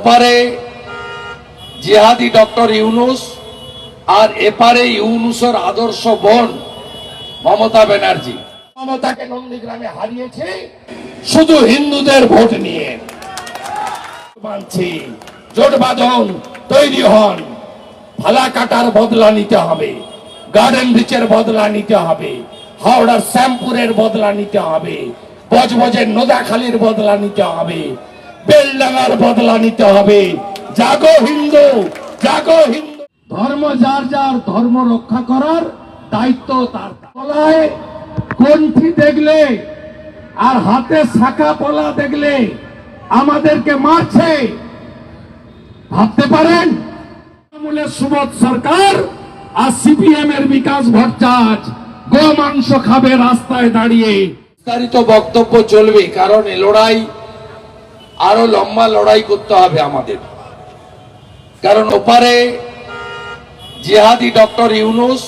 ওপারে জিহাদি ডক্টর ইউনুস আর এপারে ইউনুসের আদর্শ বোন মমতা ব্যানার্জি। মমতাকে নন্দীগ্রামে হারিয়েছে শুধু হিন্দুদের ভোট নিয়ে। মানছি, জোট বাঁধন তৈরি হন। ফালা কাটার বদলা নিতে হবে। গার্ডেন ব্রিচের বদলা নিতে হবে। হাওড়ার শ্যামপুরের বদলা নিতে হবে। বজবজের নোদাখালীর বদলা নিতে হবে। বেলডাঙ্গার বদলা নিতে হবে। জাগো হিন্দু জাগো হিন্দু। ধর্ম যার যার ধর্ম রক্ষা করার দায়িত্ব তার। গলায় কণ্ঠি দেখলে আর হাতে শাখা পলা দেখলে আমাদেরকে মারছে। ভাবতে পারেন? তৃণমূলের সুবোধ সরকার আর সিপিএম এর বিকাশ ভট্টাচ গো মাংস খাবে রাস্তায় দাঁড়িয়ে। বিস্তারিত বক্তব্য চলবে কারণ এ লড়াই আরও লম্বা লড়াই করতে হবে আমাদের। কারণ ওপারে জিহাদি ডক্টর ইউনুস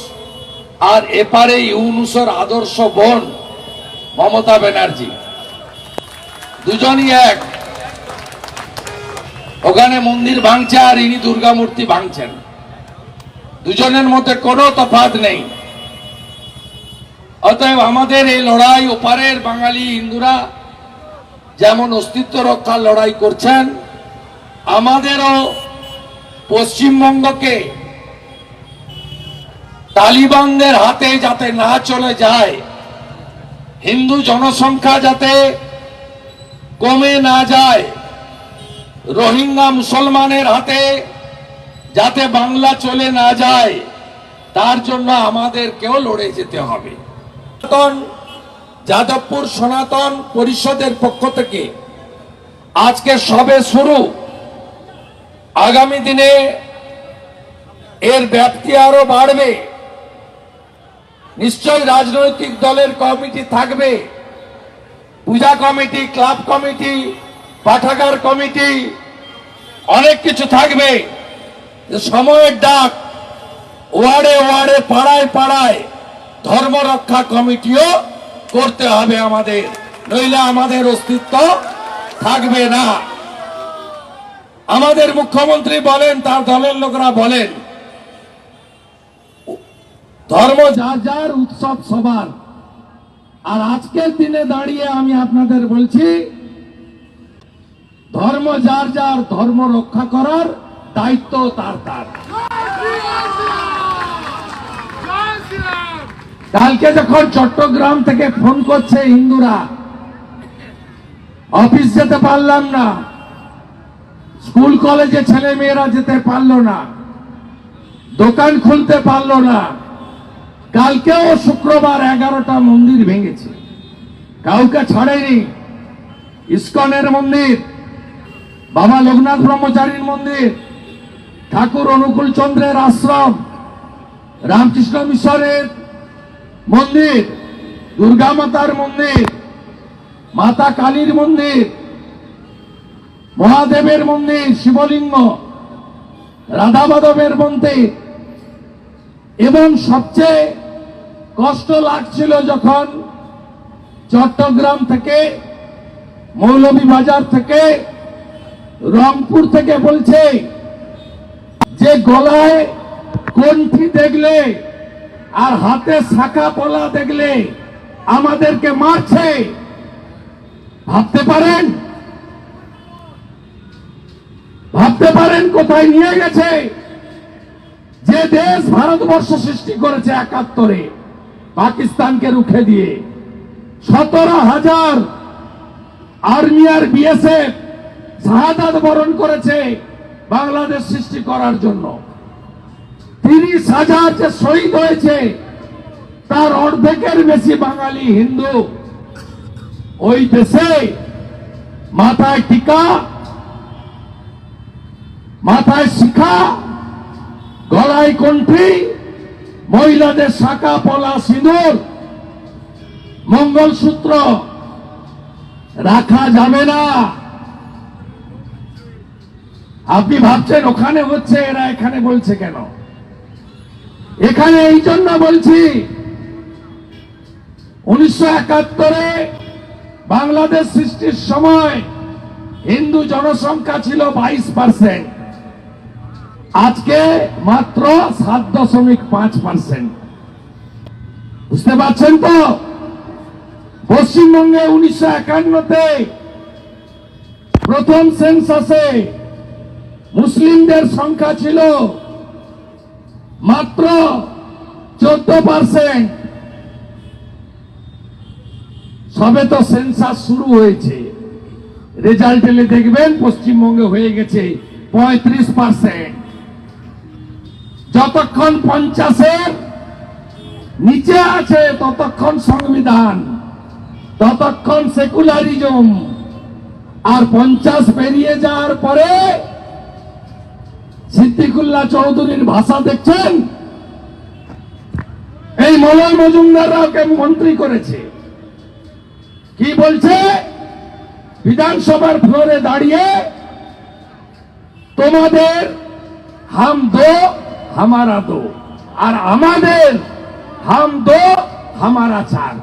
আর এপারে ইউনুসের আদর্শ বোন মমতা ব্যানার্জি। দুজনই এক। ওখানে মন্দির ভাঙছে আর ইনি দুর্গা মূর্তি ভাঙছেন। দুজনের মধ্যে কোনো তফাৎ নেই। অতএব আমাদের এই লড়াই ওপারের বাঙালি হিন্দুরা যেমন অস্তিত্ব রক্ষার লড়াই করছেন, আমাদেরও পশ্চিমবঙ্গকে তালিবানদের হাতে যাতে না চলে যায়, হিন্দু জনসংখ্যা যাতে কমে না যায়, রোহিঙ্গা মুসলমানের হাতে যাতে বাংলা চলে না যায়, তার জন্য আমাদেরকেও লড়ে যেতে হবে। যাদবপুর সনাতন পরিষদের পক্ষ থেকে আজকে সবে শুরু। আগামী দিনে এর ব্যাপ্তি আরও বাড়বে। নিশ্চয় রাজনৈতিক দলের কমিটি থাকবে। পূজা কমিটি, ক্লাব কমিটি, পাঠাগার কমিটি, অনেক কিছু থাকবে। সময়ের ডাক, ওয়ার্ডে ওয়ার্ডে, পাড়ায় পাড়ায় ধর্ম রক্ষা কমিটিও করতে হবে আমাদের, নইলে আমাদের অস্তিত্ব থাকবে না। আমাদের মুখ্যমন্ত্রী বলেন, তার দলের লোকরা বলেন, ধর্ম যার যার, উৎসব সবার। আর আজকের দিনে দাঁড়িয়ে আমি আপনাদের বলছি, ধর্ম যার যার, ধর্ম রক্ষা করার দায়িত্ব তার তার। কালকে যখন চট্টগ্রাম থেকে ফোন করছে হিন্দুরা, অফিস যেতে পারলাম না। স্কুল, কলেজে ছেলে মেয়েরা যেতে পারল না। দোকান খুলতে পারল না। কালকেও শুক্রবার এগারোটা মন্দির ভেঙেছে। কাউকে ছাড়েনি। ইস্কনের মন্দির, বাবা লোকনাথ ব্রহ্মচারীর মন্দির, ঠাকুর অনুকূল চন্দ্রের আশ্রম, রামকৃষ্ণ মিশনের মন্দির, দুর্গা মাতার মন্দির, মাতা কালীর মন্দির, মহাদেবের মন্দির, শিবলিঙ্গ, রাধা মাধবের মন্দির। এবং সবচেয়ে কষ্ট লাগছিল যখন চট্টগ্রাম থেকে মৌলভীবাজার থেকে, রংপুর থেকে বলছে, যে গলায় কণ্ঠি দেখলে আর হাতে শাখা পলা দেখলে আমাদেরকে মারছে। ভাবতে পারেন? ভাবতে পারেন কোথায় নিয়ে গেছে? যে দেশ ভারতবর্ষ সৃষ্টি করেছে একাত্তরে, পাকিস্তানকে রুখে দিয়ে। সতেরো হাজার আর্মি আর বিএসএফ শাহাদাত বরণ করেছে বাংলাদেশ সৃষ্টি করার জন্য। তিরিশ হাজার যে শহীদ হয়েছে, তার অর্ধেকের বেশি বাঙালি হিন্দু। ওই দেশে মাথায় টিকা, মাথায় শিখা, গলায় কণ্ঠি মহিলাদের শাখা, পলা, সিঁদুর, মঙ্গলসূত্র রাখা যাবে না। আপনি ভাবছেন ওখানে হচ্ছে, এরা এখানে বলছে কেন? এখানে এই জন্য বলছি, উনিশশো একাত্তরে বাংলাদেশ সৃষ্টির সময় হিন্দু জনসংখ্যা ছিল বাইশ পার্সেন্ট আজকে মাত্র সাত দশমিক পাঁচ পার্সেন্ট বুঝতে পারছেন তো? পশ্চিমবঙ্গে উনিশশো একান্নতে প্রথম সেন্সাসে মুসলিমদের সংখ্যা ছিল মাত্র চোদ্দ পার্সেন্ট সবে তো সেন্সাস শুরু হয়েছে। রেজাল্ট এলে দেখবেন পশ্চিমবঙ্গে হয়ে গেছে পঁয়ত্রিশ পার্সেন্ট যতক্ষণ পঞ্চাশের নিচে আছে, ততক্ষণ সংবিধান, ততক্ষণ সেকুলারিজম আর পঞ্চাশ পেরিয়ে যাওয়ার পরে সিদ্দিকুল্লাহ চৌধুরীর ভাষা দেখছেন? এই মলয় মজুমদাররাও কে মন্ত্রী করেছে। কি বলছে? বিধানসভার ফ্লোরে দাঁড়িয়ে তোমাদের হাম দো, হামারা দো। আর আমাদের হাম দো, হামারা চার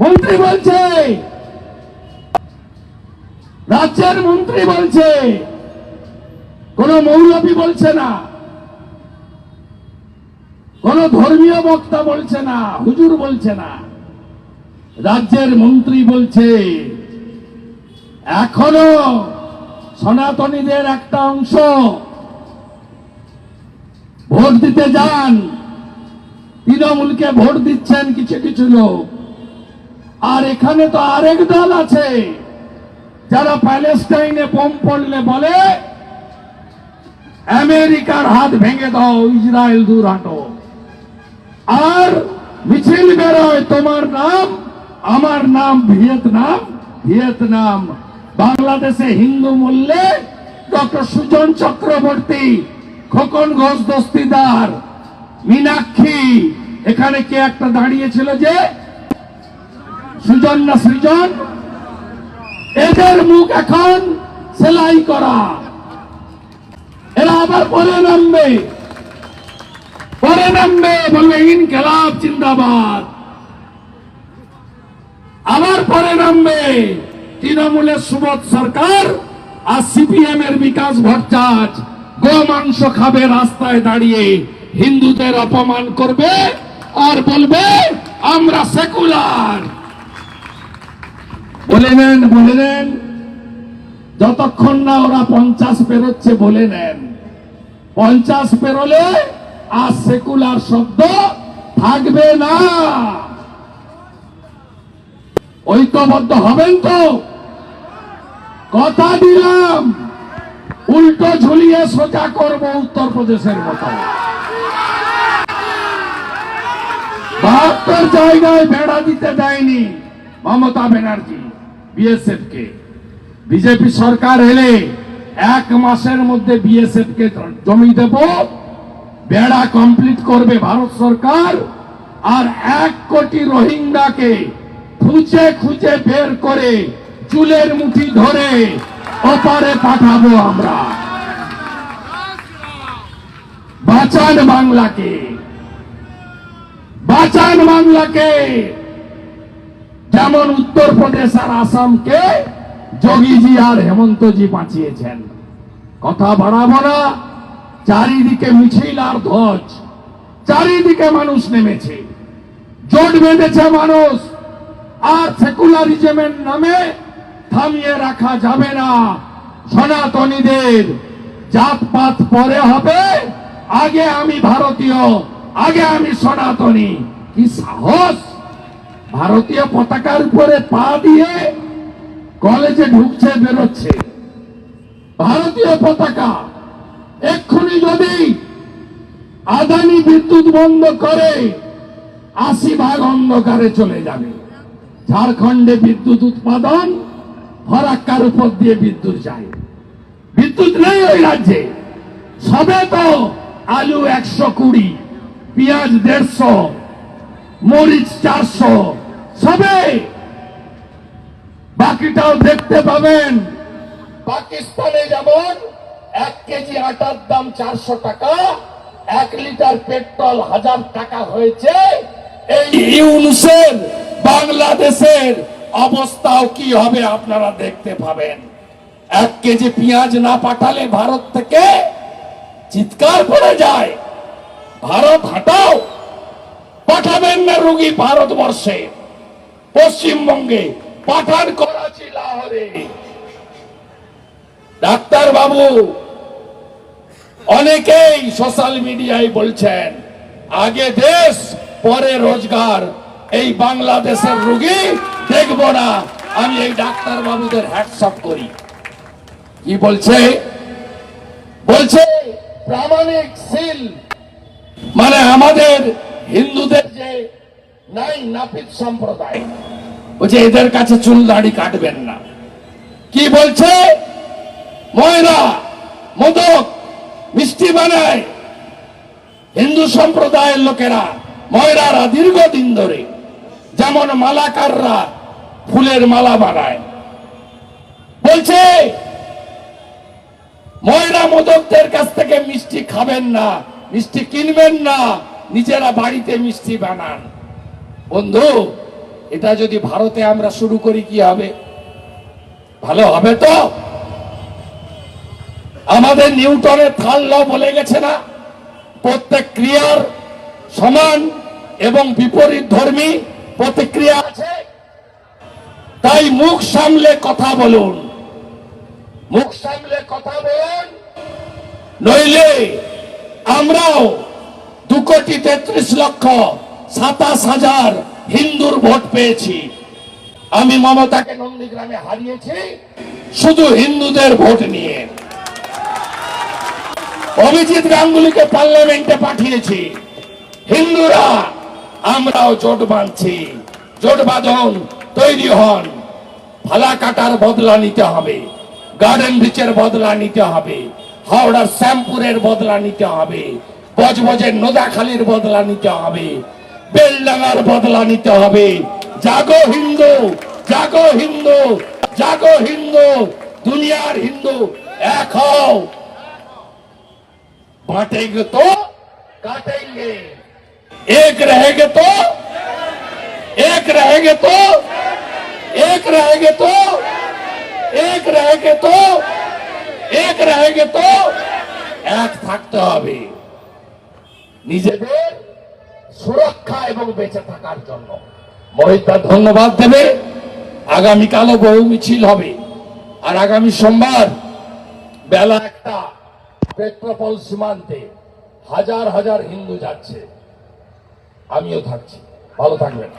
মন্ত্রী বলছে, রাজ্যের মন্ত্রী বলছে কোন মৌলবী বলছে না। কোন ধর্মীয় বক্তা বলছে না, হুজুর বলছে না। রাজ্যের মন্ত্রী বলছে, এখনও সনাতনীদের একটা অংশ ভোট দিতে যান। তৃণমূলকে ভোট দিচ্ছেন কিছু কিছু লোক। আর এখানে তো আরেক দল আছে, যারা প্যালেস্টাইনে বোম পড়লে বলে আমেরিকার হাত ভেঙে দাও, ইসরায়েল দূর হাঁটো। আর মিছিল বেরোয়, তোমার নাম, আমার নাম ভিয়েতনাম। ভিয়েতনাম, বাংলাদেশে হিন্দু মূল্যে ডক্টর সুজন চক্রবর্তী, খোকন ঘোষ দস্তিদার, মীনাক্ষী। এখানে কে একটা দাঁড়িয়েছিল যে? সুজন না সৃজন? এদের মুখ এখন সেলাই করা। এরা আবার পরে নামবে পরে নামবে বলবে, ইনকেলাব আবার পরে নামবে তৃণমূলের সুবোধ সরকার আর সিপিএম এর বিকাশ ভট্টাচ গো মাংস খাবে রাস্তায় দাঁড়িয়ে, হিন্দুদের অপমান করবে আর বলবে, আমরা সেকুলার। বলে নেন বলে নেন যতক্ষণ না ওরা পঞ্চাশ পেরোচ্ছে বলে নেন। পঞ্চাশ পেরোলে আর সেকুলার শব্দ থাকবে না। ঐক্যবদ্ধ হবেন তো? কথা দিলাম। উল্টো ঝুলিয়ে সোজা করব উত্তরপ্রদেশের মতো। বাহাত্তর জায়গায় বেড়া দিতে দেয়নি মমতা ব্যানার্জি, বিএসএফ কে। বিজেপি সরকার এলে এক মাসের মধ্যে বিএসএফ কে জমি দেব, বেড়া কমপ্লিট করবে ভারত সরকার, আর এক কোটি রোহিঙ্গাকে খুঁজে খুঁজে বের করে চুলের মুঠি ধরে ওপারে পাঠাবো আমরা। বাঁচান বাংলাকে বাঁচান বাংলাকে। যেমন উত্তরপ্রদেশ আর আসামকে যোগীজি আর হেমন্তজি বাঁচিয়েছেন কথা বাড়াবো না চারিদিকে মিছিল আর ধ্বজ, চারিদিকে মানুষ নেমেছে। জোট বেঁধেছে মানুষ, আর সেকুলারিজমের নামে থামিয়ে রাখা যাবে না। সনাতনীদের জাতপাত পরে হবে, আগে আমি ভারতীয়, আগে আমি সনাতনী। কি সাহস? ভারতীয় পতাকার উপরে পা দিয়ে কলেজে ঢুকছে, বেরোচ্ছে। ভারতীয় পতাকা, এক্ষুনি যদি আদানি বিদ্যুৎ বন্ধ করে, আশি ভাগ অন্ধকারে চলে যাবে। ঝাড়খণ্ডে বিদ্যুৎ উৎপাদন, ফরাক্কার উপর দিয়ে বিদ্যুৎ যায়। বিদ্যুৎ নেই ওই রাজ্যে। সবে তো আলু একশো কুড়ি, পেঁয়াজ দেড়শো, মরিচ চারশো, সবে বাকিটাও দেখতে পাবেন, পাকিস্তানে যেমন এক কেজি আটার দাম চারশো টাকা, এক লিটার পেট্রোল হাজার টাকা হয়েছে। এই ইউনুসের বাংলাদেশের অবস্থাও কি হবে আপনারা দেখতে পাবেন। এক কেজি পেঁয়াজ না পাঠালে ভারত থেকে চিৎকার করে যায়। ভারত হাটাও, পাঠাবেন না রুগী ভারতবর্ষে। পশ্চিমবঙ্গে পাঠান করাচি লাহোরে ডাক্তার বাবু অনেকেই সোশ্যাল মিডিয়ায় বলছেন, আগে দেশ, পরে রোজগার। এই বাংলাদেশের রুগী দেখব না, আমি এই ডাক্তার বাবুদের হ্যাটসঅপ করি। কি বলছে? বলছে, প্রামাণিক সিল মানে আমাদের হিন্দুদের যে নাই নাপিত সম্প্রদায়, বলছে, এদের কাছে চুল দাড়ি কাটবেন না। কি বলছে? ময়রা, মোদক, মিষ্টি বানায়। হিন্দু সম্প্রদায়ের লোকেরা ময়রারা দীর্ঘদিন ধরে যেমন মালাকাররা ফুলের মালা বানায়। বলছে, ময়রা মোদকদের কাছ থেকে মিষ্টি খাবেন না, মিষ্টি কিনবেন না, নিজেরা বাড়িতে মিষ্টি বানান। বন্ধু, এটা যদি ভারতে আমরা শুরু করি, কি হবে? ভালো হবে তো? আমাদের নিউটনের থাল ল বলে গেছে না? প্রত্যেক ক্রিয়ার সমান এবং বিপরীত ধর্মী প্রতিক্রিয়া আছে। তাই মুখ সামলে কথা বলুন। মুখ সামলে কথা বলুন। নইলে আমরাও দু কোটি তেত্রিশ লক্ষ সাতাশ হাজার হিন্দুর ভোট পেয়েছি। আমি মমতাকে নন্দীগ্রামে হারিয়েছি, শুধু হিন্দুদের ভোট নিয়ে। অভিজিৎ গাঙ্গুলিকে পার্লামেন্টে পাঠিয়েছি। হিন্দুরা, আমরাও জোট বাঁধছি। জোট বাঁধন তৈরি হন। ফালা কাটার বদলা নিতে হবে। গার্ডেন ব্রিজের বদলা নিতে হবে। হাওড়ার শ্যামপুরের বদলা নিতে হবে। বজবজের নোদাখালীর বদলা নিতে হবে। বেলডাঙ্গার বদলা নিতে হবে। জাগো হিন্দু জাগো হিন্দু জাগো হিন্দু দুনিয়ার হিন্দু এক হও बांटेंगे तो काटेंगे एक रहेंगे तो एक रहेंगे तो एक रहेंगे तो एक रहेंगे तो এক रहेंगे তো এক থাকতে হবে নিজেদের সুরক্ষা এবং বেঁচে থাকার জন্য মহিতা ধন্যবাদ দেবে। আগামীকালও বহু মিছিল হবে। আর আগামী সোমবার বেলা একটা পেট্রোপল সীমান্তে হাজার হাজার হিন্দু যাচ্ছে। আমিও থাকছি। ভালো থাকবেন।